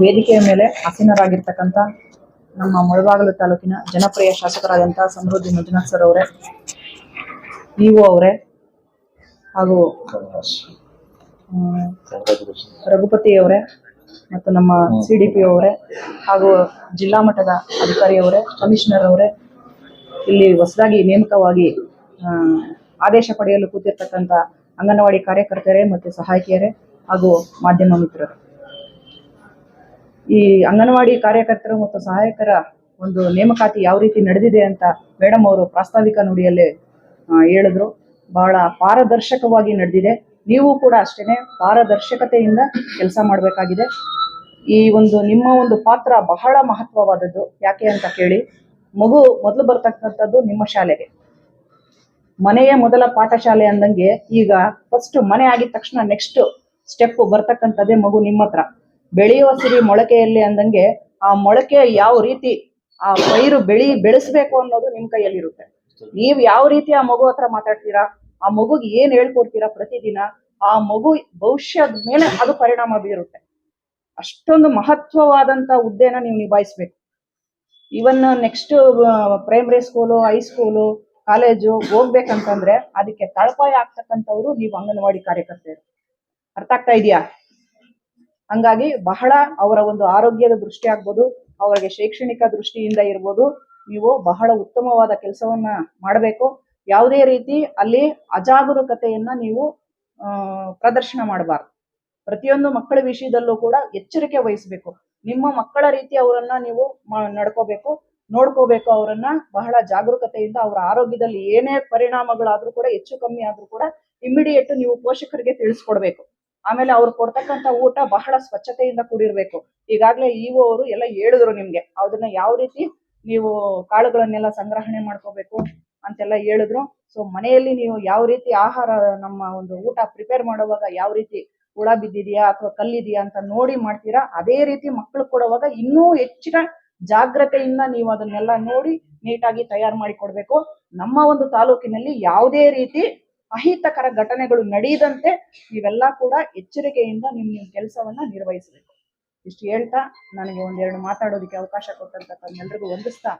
ವೇದಿಕೆಯ ಮೇಲೆ ಆಸೀನರಾಗಿರ್ತಕ್ಕಂಥ ನಮ್ಮ ಮುಳಬಾಗಲು ತಾಲೂಕಿನ ಜನಪ್ರಿಯ ಶಾಸಕರಾದಂಥ ಸಮೃದ್ಧಿ ಮಂಜುನಾಥ್ ಸರ್ ಅವರೇ ಇಒ ಅವರೇ, ಹಾಗೂ ರಘುಪತಿ ಅವರೇ ಮತ್ತು ನಮ್ಮ ಸಿ ಡಿ ಪಿ ಅವರೇ ಹಾಗೂ ಜಿಲ್ಲಾ ಮಟ್ಟದ ಅಧಿಕಾರಿಯವರೇ ಕಮಿಷನರ್ ಅವರೇ, ಇಲ್ಲಿ ಹೊಸದಾಗಿ ನೇಮಕವಾಗಿ ಆದೇಶ ಪಡೆಯಲು ಕೂತಿರ್ತಕ್ಕಂಥ ಅಂಗನವಾಡಿ ಕಾರ್ಯಕರ್ತರೇ ಮತ್ತು ಸಹಾಯಕಿಯರೇ ಹಾಗೂ ಮಾಧ್ಯಮ ಮಿತ್ರರು. ಈ ಅಂಗನವಾಡಿ ಕಾರ್ಯಕರ್ತರು ಮತ್ತು ಸಹಾಯಕರ ಒಂದು ನೇಮಕಾತಿ ಯಾವ ರೀತಿ ನಡೆದಿದೆ ಅಂತ ಮೇಡಮ್ ಅವರು ಪ್ರಾಸ್ತಾವಿಕ ನುಡಿಯಲ್ಲಿ ಹೇಳಿದ್ರು. ಬಹಳ ಪಾರದರ್ಶಕವಾಗಿ ನಡೆದಿದೆ. ನೀವು ಕೂಡ ಅಷ್ಟೇನೆ ಪಾರದರ್ಶಕತೆಯಿಂದ ಕೆಲಸ ಮಾಡಬೇಕಾಗಿದೆ. ಈ ಒಂದು ನಿಮ್ಮ ಒಂದು ಪಾತ್ರ ಬಹಳ ಮಹತ್ವವಾದದ್ದು. ಯಾಕೆ ಅಂತ ಕೇಳಿ, ಮಗು ಮೊದಲು ಬರ್ತಕ್ಕಂಥದ್ದು ನಿಮ್ಮ ಶಾಲೆಗೆ. ಮನೆಯ ಮೊದಲ ಪಾಠಶಾಲೆ ಅಂದಂಗೆ ಈಗ ಫಸ್ಟ್ ಮನೆ ಆಗಿದ ತಕ್ಷಣ ನೆಕ್ಸ್ಟ್ ಸ್ಟೆಪ್ ಬರ್ತಕ್ಕಂಥದ್ದೇ ಮಗು ನಿಮ್ಮ ಹತ್ರ. ಬೆಳೆಯುವ ಸಿರಿ ಮೊಳಕೆಯಲ್ಲಿ ಅಂದಂಗೆ ಆ ಮೊಳಕೆ ಯಾವ ರೀತಿ ಆ ಪೈರು ಬೆಳಿ ಬೆಳೆಸ್ಬೇಕು ಅನ್ನೋದು ನಿಮ್ ಕೈಯಲ್ಲಿರುತ್ತೆ. ನೀವ್ ಯಾವ ರೀತಿ ಆ ಮಗು ಹತ್ರ ಮಾತಾಡ್ತೀರಾ, ಆ ಮಗುಗೆ ಏನ್ ಹೇಳ್ಕೊಡ್ತೀರಾ ಪ್ರತಿದಿನ, ಆ ಮಗು ಭವಿಷ್ಯದ ಮೇಲೆ ಅದು ಪರಿಣಾಮ ಬೀರುತ್ತೆ. ಅಷ್ಟೊಂದು ಮಹತ್ವವಾದಂತ ಹುದ್ದೆನ ನೀವು ನಿಭಾಯಿಸ್ಬೇಕು. Even next primary school high school college ಹೋಗ್ಬೇಕಂತಂದ್ರೆ ಅದಕ್ಕೆ ತಳಪಾಯ ಆಗ್ತಕ್ಕಂಥವ್ರು ನೀವು ಅಂಗನವಾಡಿ ಕಾರ್ಯಕರ್ತರು ಅರ್ಥ ಆಗ್ತಾ ಇದೆಯಾ? ಹಂಗಾಗಿ ಬಹಳ ಅವರ ಒಂದು ಆರೋಗ್ಯದ ದೃಷ್ಟಿ ಆಗ್ಬೋದು, ಅವರಿಗೆ ಶೈಕ್ಷಣಿಕ ದೃಷ್ಟಿಯಿಂದ ಇರ್ಬೋದು, ನೀವು ಬಹಳ ಉತ್ತಮವಾದ ಕೆಲಸವನ್ನ ಮಾಡಬೇಕು. ಯಾವುದೇ ರೀತಿ ಅಲ್ಲಿ ಅಜಾಗರೂಕತೆಯನ್ನ ನೀವು ಪ್ರದರ್ಶನ ಮಾಡಬಾರ್ದು. ಪ್ರತಿಯೊಂದು ಮಕ್ಕಳ ವಿಷಯದಲ್ಲೂ ಕೂಡ ಎಚ್ಚರಿಕೆ ವಹಿಸಬೇಕು. ನಿಮ್ಮ ಮಕ್ಕಳ ರೀತಿ ಅವರನ್ನ ನೀವು ನಡ್ಕೋಬೇಕು, ನೋಡ್ಕೋಬೇಕು ಅವರನ್ನ. ಬಹಳ ಜಾಗರೂಕತೆಯಿಂದ ಅವರ ಆರೋಗ್ಯದಲ್ಲಿ ಏನೇ ಪರಿಣಾಮಗಳಾದ್ರೂ ಕೂಡ, ಹೆಚ್ಚು ಕಮ್ಮಿ ಆದ್ರೂ ಕೂಡ ಇಮಿಡಿಯೇಟ್ ನೀವು ಪೋಷಕರಿಗೆ ತಿಳಿಸ್ಕೊಡ್ಬೇಕು. ಆಮೇಲೆ ಅವ್ರು ಕೊಡ್ತಕ್ಕಂತ ಊಟ ಬಹಳ ಸ್ವಚ್ಛತೆಯಿಂದ ಕೂಡಿರ್ಬೇಕು. ಈಗಾಗಲೇ ಇಒ ಅವರು ಎಲ್ಲ ಹೇಳಿದ್ರು ನಿಮ್ಗೆ ಅದನ್ನ ಯಾವ ರೀತಿ ನೀವು ಕಾಳುಗಳನ್ನೆಲ್ಲ ಸಂಗ್ರಹಣೆ ಮಾಡ್ಕೋಬೇಕು ಅಂತೆಲ್ಲ ಹೇಳಿದ್ರು. ಸೊ ಮನೆಯಲ್ಲಿ ನೀವು ಯಾವ ರೀತಿ ಆಹಾರ ನಮ್ಮ ಒಂದು ಊಟ ಪ್ರಿಪೇರ್ ಮಾಡುವಾಗ ಯಾವ ರೀತಿ ಹುಳ ಬಿದ್ದಿದೆಯಾ ಅಥವಾ ಕಲ್ಲಿದೆಯಾ ಅಂತ ನೋಡಿ ಮಾಡ್ತೀರಾ, ಅದೇ ರೀತಿ ಮಕ್ಕಳು ಕೊಡುವಾಗ ಇನ್ನೂ ಹೆಚ್ಚಿನ ಜಾಗ್ರತೆಯಿಂದ ನೀವು ಅದನ್ನೆಲ್ಲ ನೋಡಿ ನೀಟಾಗಿ ತಯಾರು ಮಾಡಿ ಕೊಡ್ಬೇಕು ನಮ್ಮ ಒಂದು ತಾಲೂಕಿನಲ್ಲಿ ಯಾವುದೇ ರೀತಿ ಅಹಿತಕರ ಘಟನೆಗಳು ನಡೆಯದಂತೆ ನೀವೆಲ್ಲ ಕೂಡ ಎಚ್ಚರಿಕೆಯಿಂದ ನಿಮ್ಮ ನಿಮ್ಮ ಕೆಲಸವನ್ನ ನಿರ್ವಹಿಸಬೇಕು. ಇಷ್ಟು ಹೇಳ್ತಾ, ನನಗೆ ಒಂದೆರಡು ಮಾತಾಡೋದಕ್ಕೆ ಅವಕಾಶ ಕೊಟ್ಟಂತ ತಮ್ಮೆಲ್ಲರಿಗೂ ವಂದಿಸ್ತಾ